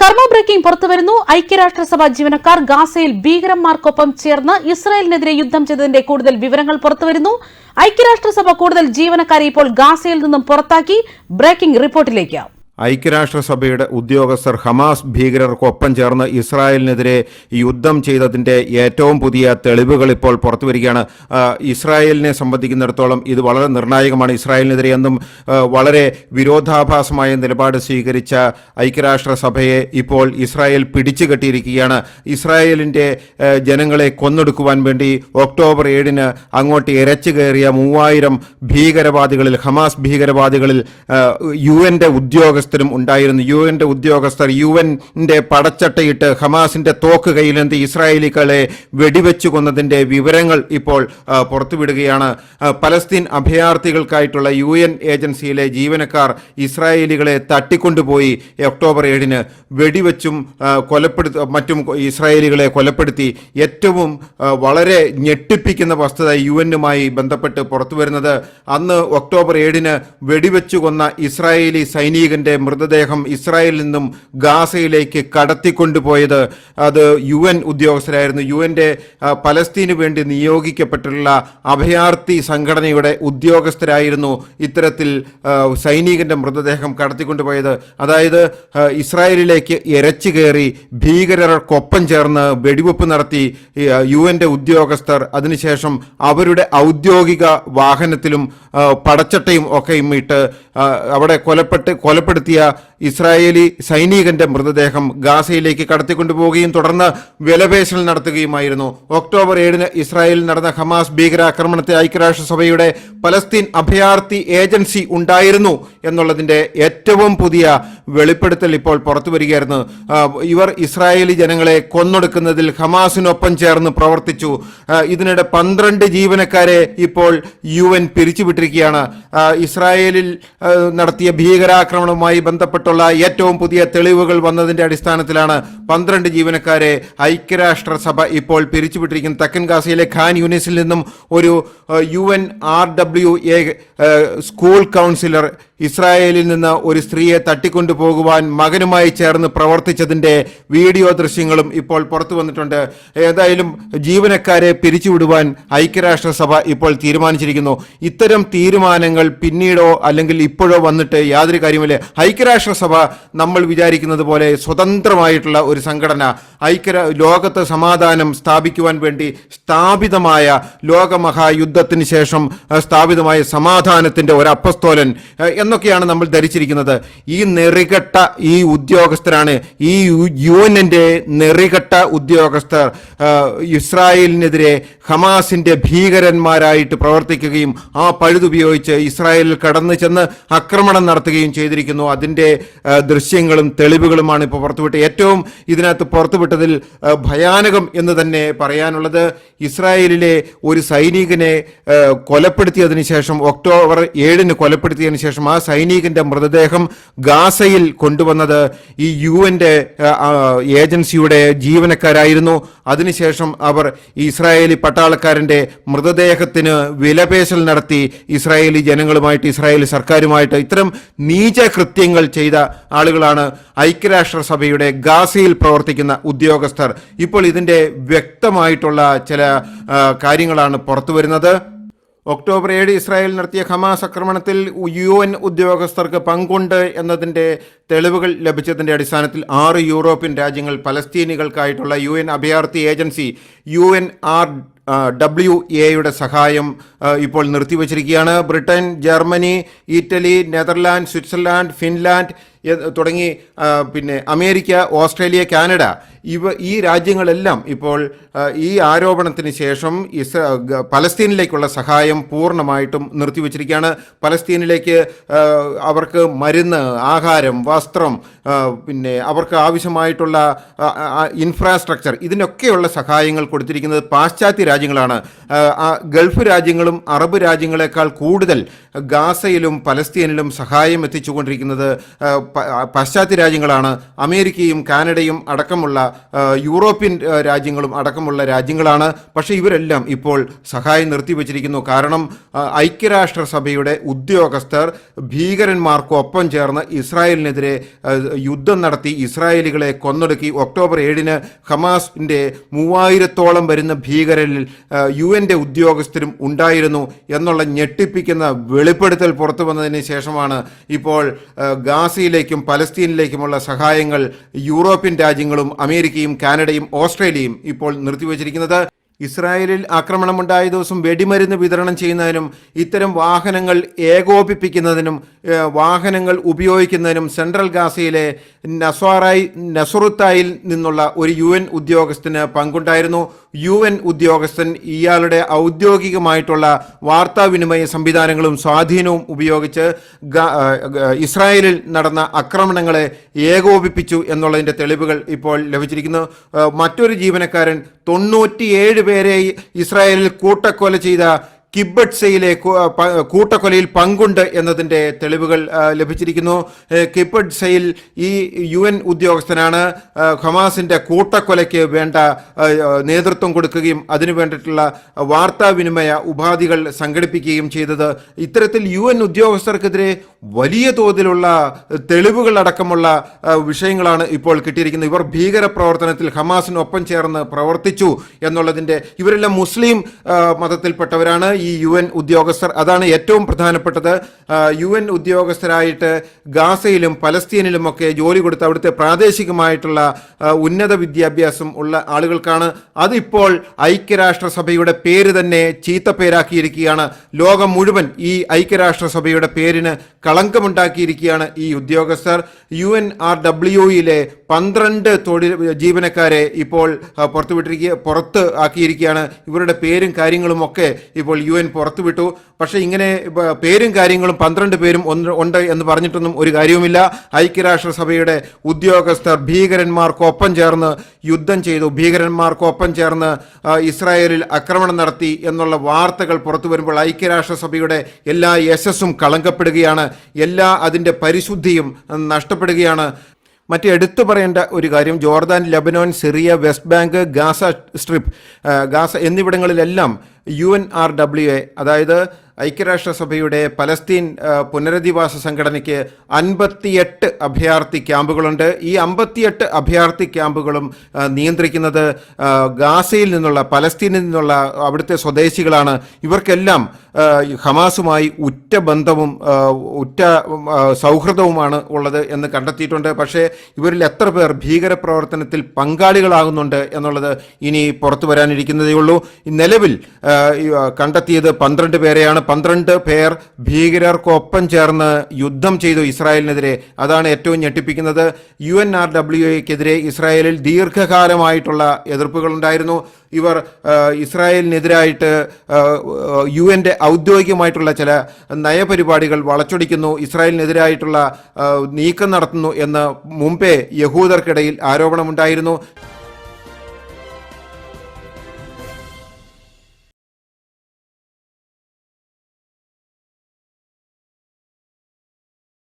കർമ്മ ബ്രേക്കിംഗ് പുറത്തുവരുന്നു. ഐക്യരാഷ്ട്രസഭ ജീവനക്കാർ ഗാസയിൽ ഭീകരന്മാർക്കൊപ്പം ചേർന്ന് ഇസ്രായേലിനെതിരെ യുദ്ധം ചെയ്തതിന്റെ കൂടുതൽ വിവരങ്ങൾ പുറത്തുവരുന്നു. ഐക്യരാഷ്ട്രസഭ കൂടുതൽ ജീവനക്കാരെ ഇപ്പോൾ ഗാസയിൽ നിന്നും പുറത്താക്കി. ബ്രേക്കിംഗ് റിപ്പോർട്ടിലേക്ക്. ഐക്യരാഷ്ട്രസഭയുടെ ഉദ്യോഗസ്ഥർ ഹമാസ് ഭീകരർക്കൊപ്പം ചേർന്ന് ഇസ്രായേലിനെതിരെ യുദ്ധം ചെയ്തതിന്റെ ഏറ്റവും പുതിയ തെളിവുകൾ ഇപ്പോൾ പുറത്തുവരികയാണ് വരികയാണ്. ഇസ്രായേലിനെ സംബന്ധിക്കുന്നിടത്തോളം ഇത് വളരെ നിർണായകമാണ്. ഇസ്രായേലിനെതിരെ എന്നും വളരെ വിരോധാഭാസമായ നിലപാട് സ്വീകരിച്ച ഐക്യരാഷ്ട്രസഭയെ ഇപ്പോൾ ഇസ്രായേൽ പിടിച്ചു കെട്ടിയിരിക്കുകയാണ്. ഇസ്രായേലിന്റെ ജനങ്ങളെ കൊന്നൊടുക്കുവാൻ വേണ്ടി ഒക്ടോബർ ഏഴിന് അങ്ങോട്ട് ഇരച്ചു കയറിയ മൂവായിരം ഭീകരവാദികളിൽ ഹമാസ് ഭീകരവാദികളിൽ യു എന്റെ ഉദ്യോഗസ്ഥരും ഉണ്ടായിരുന്നു യു എന്റെ ഉദ്യോഗസ്ഥർ യു എന്റെ പടച്ചട്ടയിട്ട് ഹമാസിന്റെ തോക്ക് കയ്യിലെന്ത് ഇസ്രായേലികളെ വെടിവെച്ചു കൊന്നതിന്റെ വിവരങ്ങൾ ഇപ്പോൾ പുറത്തുവിടുകയാണ്. പലസ്തീൻ അഭയാർത്ഥികൾക്കായിട്ടുള്ള യു എൻ ഏജൻസിയിലെ ജീവനക്കാർ ഇസ്രായേലികളെ തട്ടിക്കൊണ്ടുപോയി ഒക്ടോബർ ഏഴിന് വെടിവെച്ചും കൊലപ്പെടുത്ത മറ്റും ഇസ്രായേലികളെ കൊലപ്പെടുത്തി. ഏറ്റവും വളരെ ഞെട്ടിപ്പിക്കുന്ന വസ്തുത യു എന്നുമായി ബന്ധപ്പെട്ട് പുറത്തുവരുന്നത് അന്ന് ഒക്ടോബർ ഏഴിന് വെടിവെച്ചു കൊന്ന ഇസ്രായേലി സൈനികന്റെ മൃതദേഹം ഇസ്രായേലിൽ നിന്നും ഗാസയിലേക്ക് കടത്തിക്കൊണ്ടുപോയത് അത് യു എൻ ഉദ്യോഗസ്ഥരായിരുന്നു. യു എന്റെ പലസ്തീനു വേണ്ടി നിയോഗിക്കപ്പെട്ടിട്ടുള്ള അഭയാർത്ഥി സംഘടനയുടെ ഉദ്യോഗസ്ഥരായിരുന്നു ഇത്തരത്തിൽ സൈനികന്റെ മൃതദേഹം കടത്തിക്കൊണ്ടുപോയത്. അതായത് ഇസ്രായേലിലേക്ക് ഇരച്ചു കയറി ഭീകരർക്കൊപ്പം ചേർന്ന് വെടിവെപ്പ് നടത്തി യു എന്റെ ഉദ്യോഗസ്ഥർ അതിനുശേഷം അവരുടെ ഔദ്യോഗിക വാഹനത്തിലും പടച്ചട്ടയും ഒക്കെയും ഇട്ട് അവിടെ കൊലപ്പെട്ട് കൊലപ്പെടുത്തിയ ഇസ്രായേലി സൈനികന്റെ മൃതദേഹം ഗാസയിലേക്ക് കടത്തിക്കൊണ്ടുപോവുകയും തുടർന്ന് വിലപേശൽ നടത്തുകയുമായിരുന്നു. ഒക്ടോബർ ഏഴിന് ഇസ്രായേലിൽ നടന്ന ഹമാസ് ഭീകരാക്രമണത്തെ ഐക്യരാഷ്ട്രസഭയുടെ പലസ്തീൻ അഭയാർത്ഥി ഏജൻസി ഉണ്ടായിരുന്നു എന്നുള്ളതിന്റെ ഏറ്റവും പുതിയ വെളിപ്പെടുത്തൽ ഇപ്പോൾ പുറത്തു വരികയായിരുന്നു. ഇവർ ഇസ്രായേലി ജനങ്ങളെ കൊന്നൊടുക്കുന്നതിൽ ഹമാസിനൊപ്പം ചേർന്ന് പ്രവർത്തിച്ചു. ഇതിനിടെ പന്ത്രണ്ട് ജീവനക്കാരെ ഇപ്പോൾ യു എൻ പിരിച്ചുവിട്ടിരിക്കുകയാണ്. ഇസ്രായേലിൽ നടത്തിയ ഭീകരാക്രമണവുമായി ബന്ധപ്പെട്ടുള്ള ഏറ്റവും പുതിയ തെളിവുകൾ വന്നതിന്റെ അടിസ്ഥാനത്തിലാണ് പന്ത്രണ്ട് ജീവനക്കാരെ ഐക്യരാഷ്ട്രസഭ ഇപ്പോൾ പിരിച്ചുവിട്ടിരിക്കുന്നത്. തെക്കൻ ഗാസയിലെ ഖാൻ യൂണിസിൽ നിന്നും ഒരു U N R W A school counsellor ഇസ്രായേലിൽ നിന്ന് ഒരു സ്ത്രീയെ തട്ടിക്കൊണ്ടുപോകുവാൻ മകനുമായി ചേർന്ന് പ്രവർത്തിച്ചതിന്റെ വീഡിയോ ദൃശ്യങ്ങളും ഇപ്പോൾ പുറത്തു വന്നിട്ടുണ്ട്. ഏതായാലും ജീവനക്കാരെ പിരിച്ചുവിടുവാൻ ഐക്യരാഷ്ട്രസഭ ഇപ്പോൾ തീരുമാനിച്ചിരിക്കുന്നു. ഇത്തരം തീരുമാനങ്ങൾ പിന്നീടോ അല്ലെങ്കിൽ ഇപ്പോഴോ വന്നിട്ട് യാതൊരു കാര്യമില്ല. ഐക്യരാഷ്ട്രസഭ നമ്മൾ വിചാരിക്കുന്നത് പോലെ സ്വതന്ത്രമായിട്ടുള്ള ഒരു സംഘടന ഐക്യ ലോകത്ത് സമാധാനം സ്ഥാപിക്കുവാൻ വേണ്ടി സ്ഥാപിതമായ ലോകമഹായുദ്ധത്തിന് ശേഷം സ്ഥാപിതമായ സമാധാനത്തിന്റെ ഒരു അപ്പസ്തോലൻ എന്നൊക്കെയാണ് നമ്മൾ ധരിച്ചിരിക്കുന്നത്. ഈ നെറികെട്ട ഈ ഉദ്യോഗസ്ഥരാണ്. ഈ യു എന്നിന്റെ നെറികെട്ട ഉദ്യോഗസ്ഥർ. ഇസ്രായേലിനെതിരെ ഹമാസിന്റെ ഭീകരന്മാരായിട്ട് പ്രവർത്തിക്കുകയും ആ പഴുതുപയോഗിച്ച് ഇസ്രായേലിൽ കടന്നു ചെന്ന് ആക്രമണം നടത്തുകയും ചെയ്തിരിക്കുന്നു. അതിന്റെ ദൃശ്യങ്ങളും തെളിവുകളുമാണ് ഇപ്പോൾ പുറത്തുവിട്ട് ഏറ്റവും ഇതിനകത്ത് പുറത്തുവിട്ടതിൽ ഭയാനകം എന്ന് തന്നെ പറയാനുള്ളത് ഇസ്രായേലിലെ ഒരു സൈനികനെ കൊലപ്പെടുത്തിയതിനു ശേഷം ഒക്ടോബർ ഏഴിന് കൊലപ്പെടുത്തിയതിന് ശേഷം ആ സൈനികന്റെ മൃതദേഹം ഗാസയിൽ കൊണ്ടുവന്നത് ഈ യു എന്റെ ഏജൻസിയുടെ ജീവനക്കാരായിരുന്നു. അതിനുശേഷം അവർ ഇസ്രായേലി പട്ടാളക്കാരന്റെ മൃതദേഹത്തിന് വിലപേശൽ നടത്തി ഇസ്രായേലി ജനങ്ങളുമായിട്ട് ഇസ്രായേലി സർക്കാരുമായിട്ട് ഇത്തരം നീചകൃത്യങ്ങൾ ചെയ്ത ആളുകളാണ് ഐക്യരാഷ്ട്രസഭയുടെ ഗാസയിൽ പ്രവർത്തിക്കുന്ന ഉദ്യോഗസ്ഥർ. ഇപ്പോൾ ഇതിന്റെ വ്യക്തമായിട്ടുള്ള ചില കാര്യങ്ങളാണ് പുറത്തു വരുന്നത് ഒക്ടോബർ ഏഴ് ഇസ്രായേൽ നടത്തിയ ഹമാസ് ആക്രമണത്തിൽ യു എൻ ഉദ്യോഗസ്ഥർക്ക് പങ്കുണ്ട് എന്നതിന്റെ തെളിവുകൾ ലഭിച്ചതിന്റെ അടിസ്ഥാനത്തിൽ ആറ് യൂറോപ്യൻ രാജ്യങ്ങൾ പലസ്തീനികൾക്കായിട്ടുള്ള യു എൻ അഭയാർത്ഥി agency U N R W എയുടെ സഹായം ഇപ്പോൾ നിർത്തിവച്ചിരിക്കുകയാണ്. Britain Germany Italy Netherland Switzerland Finland തുടങ്ങി പിന്നെ അമേരിക്ക ഓസ്ട്രേലിയ കാനഡ ഇവ ഈ രാജ്യങ്ങളെല്ലാം ഇപ്പോൾ ഈ ആരോപണത്തിന് ശേഷം ഇസ് പലസ്തീനിലേക്കുള്ള സഹായം പൂർണമായിട്ടും നിർത്തിവച്ചിരിക്കുകയാണ്. പലസ്തീനിലേക്ക് അവർക്ക് മരുന്ന് ആഹാരം വസ്ത്രം പിന്നെ അവർക്ക് ആവശ്യമായിട്ടുള്ള ഇൻഫ്രാസ്ട്രക്ചർ ഇതിനൊക്കെയുള്ള സഹായങ്ങൾ കൊടുത്തിരിക്കുന്നത് പാശ്ചാത്യ രാജ്യങ്ങളാണ്. ഗൾഫ് രാജ്യങ്ങളും അറബ് രാജ്യങ്ങളെക്കാൾ കൂടുതൽ ഗാസയിലും പലസ്തീനിലും സഹായം എത്തിച്ചുകൊണ്ടിരിക്കുന്നത് പാശ്ചാത്യ രാജ്യങ്ങളാണ്. അമേരിക്കയും കാനഡയും അടക്കമുള്ള യൂറോപ്യൻ രാജ്യങ്ങളും അടക്കമുള്ള രാജ്യങ്ങളാണ്. പക്ഷേ ഇവരെല്ലാം ഇപ്പോൾ സഹായം നിർത്തിവച്ചിരിക്കുന്നു. കാരണം ഐക്യരാഷ്ട്ര ഐക്യരാഷ്ട്രസഭയുടെ ഉദ്യോഗസ്ഥർ ഭീകരന്മാർക്കൊപ്പം ചേർന്ന് ഇസ്രായേലിനെതിരെ യുദ്ധം നടത്തി ഇസ്രായേലികളെ കൊന്നൊടുക്കി ഒക്ടോബർ ഏഴിന് ഹമാസിന്റെ മൂവായിരത്തോളം വരുന്ന ഭീകരരിൽ യു എന്റെ ഉദ്യോഗസ്ഥരും ഉണ്ടായിരുന്നു എന്നുള്ള ഞെട്ടിപ്പിക്കുന്ന വെളിപ്പെടുത്തൽ പുറത്തു വന്നതിന് ശേഷമാണ് ഇപ്പോൾ ഗാസയിലേക്കും പലസ്തീനിലേക്കുമുള്ള സഹായങ്ങൾ യൂറോപ്യൻ രാജ്യങ്ങളും അമേരിക്കയും കാനഡയും ഓസ്ട്രേലിയയും ഇപ്പോൾ നിർത്തിവച്ചിരിക്കുന്നത്. ഇസ്രായേലിൽ ആക്രമണമുണ്ടായ ദിവസം വെടിമരുന്ന് വിതരണം ചെയ്യുന്നതിനും ഇത്തരം വാഹനങ്ങൾ ഏകോപിപ്പിക്കുന്നതിനും വാഹനങ്ങൾ ഉപയോഗിക്കുന്നതിനും സെൻട്രൽ ഗാസയിലെ നസ്വാറായി നസുറുത്തായിൽ നിന്നുള്ള ഒരു യു എൻ ഉദ്യോഗസ്ഥന് പങ്കുണ്ടായിരുന്നു. യു എൻ ഉദ്യോഗസ്ഥൻ ഇയാളുടെ ഔദ്യോഗികമായിട്ടുള്ള വാർത്താവിനിമയ സംവിധാനങ്ങളും സ്വാധീനവും ഉപയോഗിച്ച് ഇസ്രായേലിൽ നടന്ന ആക്രമണങ്ങളെ ഏകോപിപ്പിച്ചു എന്നുള്ളതിന്റെ തെളിവുകൾ ഇപ്പോൾ ലഭിച്ചിരിക്കുന്നു. മറ്റൊരു ജീവനക്കാരൻ തൊണ്ണൂറ്റിയേഴ് പേരെ ഇസ്രായേലിൽ കൂട്ടക്കൊല ചെയ്ത കിബട്സയിലെ കൂട്ടക്കൊലയിൽ പങ്കുണ്ട് എന്നതിന്റെ തെളിവുകൾ ലഭിച്ചിരിക്കുന്നു. കിബട്സയിൽ ഈ യു എൻ ഉദ്യോഗസ്ഥനാണ് ഹമാസിന്റെ കൂട്ടക്കൊലയ്ക്ക് വേണ്ട നേതൃത്വം കൊടുക്കുകയും അതിനു വേണ്ടിയിട്ടുള്ള വാർത്താവിനിമയ ഉപാധികൾ സംഘടിപ്പിക്കുകയും ചെയ്തത്. ഇത്തരത്തിൽ യു എൻ ഉദ്യോഗസ്ഥർക്കെതിരെ വലിയ തോതിലുള്ള തെളിവുകൾ അടക്കമുള്ള വിഷയങ്ങളാണ് ഇപ്പോൾ കിട്ടിയിരിക്കുന്നത്. ഇവർ ഭീകര പ്രവർത്തനത്തിൽ ഹമാസിനൊപ്പം ചേർന്ന് പ്രവർത്തിച്ചു എന്നുള്ളതിന്റെ ഇവരെല്ലാം മുസ്ലിം മതത്തിൽപ്പെട്ടവരാണ്. ഈ യു എൻ ഉദ്യോഗസ്ഥർ അതാണ് ഏറ്റവും പ്രധാനപ്പെട്ടത്. യു എൻ ഉദ്യോഗസ്ഥരായിട്ട് ഗാസയിലും പലസ്തീനിലുമൊക്കെ ജോലി കൊടുത്ത് അവിടുത്തെ പ്രാദേശികമായിട്ടുള്ള ഉന്നത വിദ്യാഭ്യാസം ഉള്ള ആളുകൾക്കാണ്. അതിപ്പോൾ ഐക്യരാഷ്ട്രസഭയുടെ പേര് തന്നെ ചീത്ത പേരാക്കിയിരിക്കുകയാണ് ലോകം മുഴുവൻ ഈ ഐക്യരാഷ്ട്രസഭയുടെ പേരിന് കളങ്കമുണ്ടാക്കിയിരിക്കുകയാണ് ഈ ഉദ്യോഗസ്ഥർ. യു എൻ ആർ ഡബ്ല്യുയിലെ പന്ത്രണ്ട് തൊഴിൽ ജീവനക്കാരെ ഇപ്പോൾ പുറത്തുവിട്ടിരിക്കുക പുറത്ത് ആക്കിയിരിക്കുകയാണ്. ഇവരുടെ പേരും കാര്യങ്ങളും ഒക്കെ ഇപ്പോൾ യു എൻ പുറത്തുവിട്ടു. പക്ഷേ ഇങ്ങനെ പേരും കാര്യങ്ങളും പന്ത്രണ്ട് പേരും ഒന്ന് ഉണ്ട് എന്ന് പറഞ്ഞിട്ടൊന്നും ഒരു കാര്യവുമില്ല. ഐക്യരാഷ്ട്രസഭയുടെ ഉദ്യോഗസ്ഥർ ഭീകരന്മാർക്കൊപ്പം ചേർന്ന് യുദ്ധം ചെയ്തു. ഭീകരന്മാർക്കൊപ്പം ചേർന്ന് ഇസ്രായേലിൽ ആക്രമണം നടത്തി എന്നുള്ള വാർത്തകൾ പുറത്തു വരുമ്പോൾ ഐക്യരാഷ്ട്രസഭയുടെ എല്ലാ യശസ്സും കളങ്കപ്പെടുകയാണ്. എല്ലാ അതിന്റെ പരിശുദ്ധിയും നഷ്ടപ്പെടുകയാണ്. മറ്റ് എടുത്തു പറയേണ്ട ഒരു കാര്യം Jordan Lebanon Syria West Bank Gaza Strip Gaza എന്നിവിടങ്ങളിലെല്ലാം U N R W A അതായത് ഐക്യരാഷ്ട്രസഭയുടെ പലസ്തീൻ പുനരധിവാസ സംഘടനയ്ക്ക് അൻപത്തിയെട്ട് അഭയാർത്ഥി ക്യാമ്പുകളുണ്ട്. ഈ അമ്പത്തിയെട്ട് അഭയാർത്ഥി ക്യാമ്പുകളും നിയന്ത്രിക്കുന്നത് ഗാസയിൽ നിന്നുള്ള പലസ്തീനിൽ നിന്നുള്ള അവിടുത്തെ സ്വദേശികളാണ്. ഇവർക്കെല്ലാം ഹമാസുമായി ഉറ്റ ബന്ധവും ഉറ്റ സൗഹൃദവുമാണ് ഉള്ളത് എന്ന് കണ്ടെത്തിയിട്ടുണ്ട്. പക്ഷേ ഇവരിൽ എത്ര പേർ ഭീകരപ്രവർത്തനത്തിൽ പങ്കാളികളാകുന്നുണ്ട് എന്നുള്ളത് ഇനി പുറത്തു വരാനിരിക്കുന്നതേ ഉള്ളൂ നിലവിൽ കണ്ടെത്തിയത് പന്ത്രണ്ട് പേരെയാണ്. പന്ത്രണ്ട് പേർ ഭീകരർക്കൊപ്പം ചേർന്ന് യുദ്ധം ചെയ്തു ഇസ്രായേലിനെതിരെ. അതാണ് ഏറ്റവും ഞെട്ടിപ്പിക്കുന്നത്. യു എൻ ആർ ഡബ്ല്യു എക്കെതിരെ ഇസ്രായേലിൽ ദീർഘകാലമായിട്ടുള്ള എതിർപ്പുകളുണ്ടായിരുന്നു. ഇവർ ഇസ്രായേലിനെതിരായിട്ട് യു എന്റെ ഔദ്യോഗികമായിട്ടുള്ള ചില നയപരിപാടികൾ വളച്ചൊടിക്കുന്നു ഇസ്രായേലിനെതിരായിട്ടുള്ള നീക്കം നടത്തുന്നു എന്ന് മുമ്പേ യഹൂദർക്കിടയിൽ ആരോപണമുണ്ടായിരുന്നു.